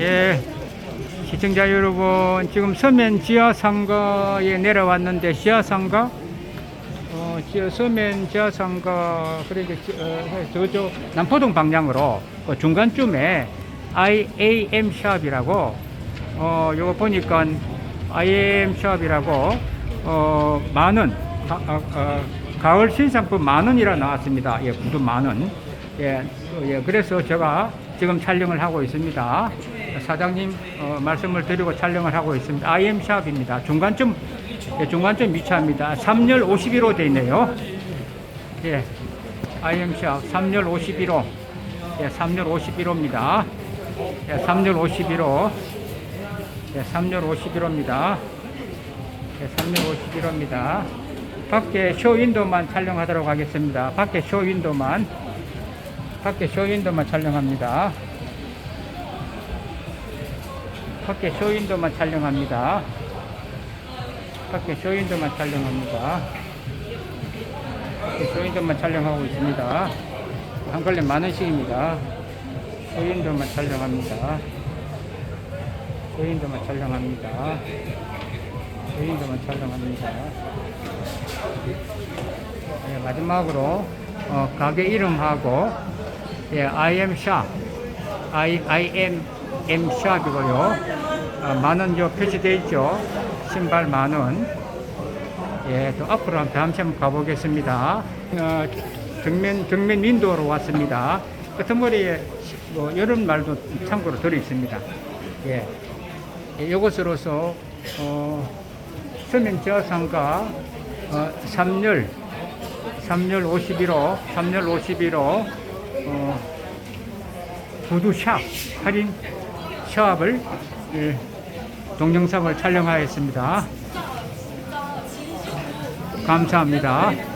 예, 시청자 여러분, 지금 서면 지하상가에 내려왔는데, 지하상가? 어, 지- 서면 지하상가, 그러니까, 지- 어, 저쪽, 남포동 방향으로, 그 중간쯤에 IAM 샵이라고, 어, 요거 보니까 IAM 샵이라고, 어, 만원, 가, 어, 어, 가을 신상품 만원이라 나왔습니다. 예, 구두 만원. 예, 어, 예, 그래서 제가 지금 촬영을 하고 있습니다. 사장님 어, 말씀을 드리고 촬영을 하고 있습니다. IM 샵입니다. 중간쯤 예, 중간쯤 위치합니다. 3열 51호 돼 있네요. 예, IM 샵 3열 51호. 예, 3열 51호입니다. 예, 3열 51호. 예, 3열 51호입니다. 예, 3열 51호입니다. 밖에 쇼윈도만 촬영하도록 하겠습니다. 밖에 쇼윈도만. 밖에 쇼윈도만 촬영합니다. 밖에 쇼윈도만 촬영합니다. 밖에 쇼윈도만 촬영합니다. 쇼윈도만 촬영하고 있습니다. 한 걸레 만 원씩입니다. 쇼윈도만 촬영합니다. 쇼윈도만 촬영합니다. 쇼윈도만 촬영합니다. 예, 마지막으로 어, 가게 이름하고 예, IM 샵, I, IM M 샵이고요. 어, 만원 요 표시되어 있죠. 신발 만원. 예, 또 앞으로 한번 다음시 한번 가보겠습니다. 어, 정면, 정면 윈도우로 왔습니다. 끝머리에 뭐 이런 말도 참고로 들어 있습니다. 예. 예, 이것으로서, 어, 서면 저상가, 어, 3열, 3열 51호, 3열 51호, 어, 구두샵, 할인 샵을 예, 동영상을 촬영하였습니다. 감사합니다.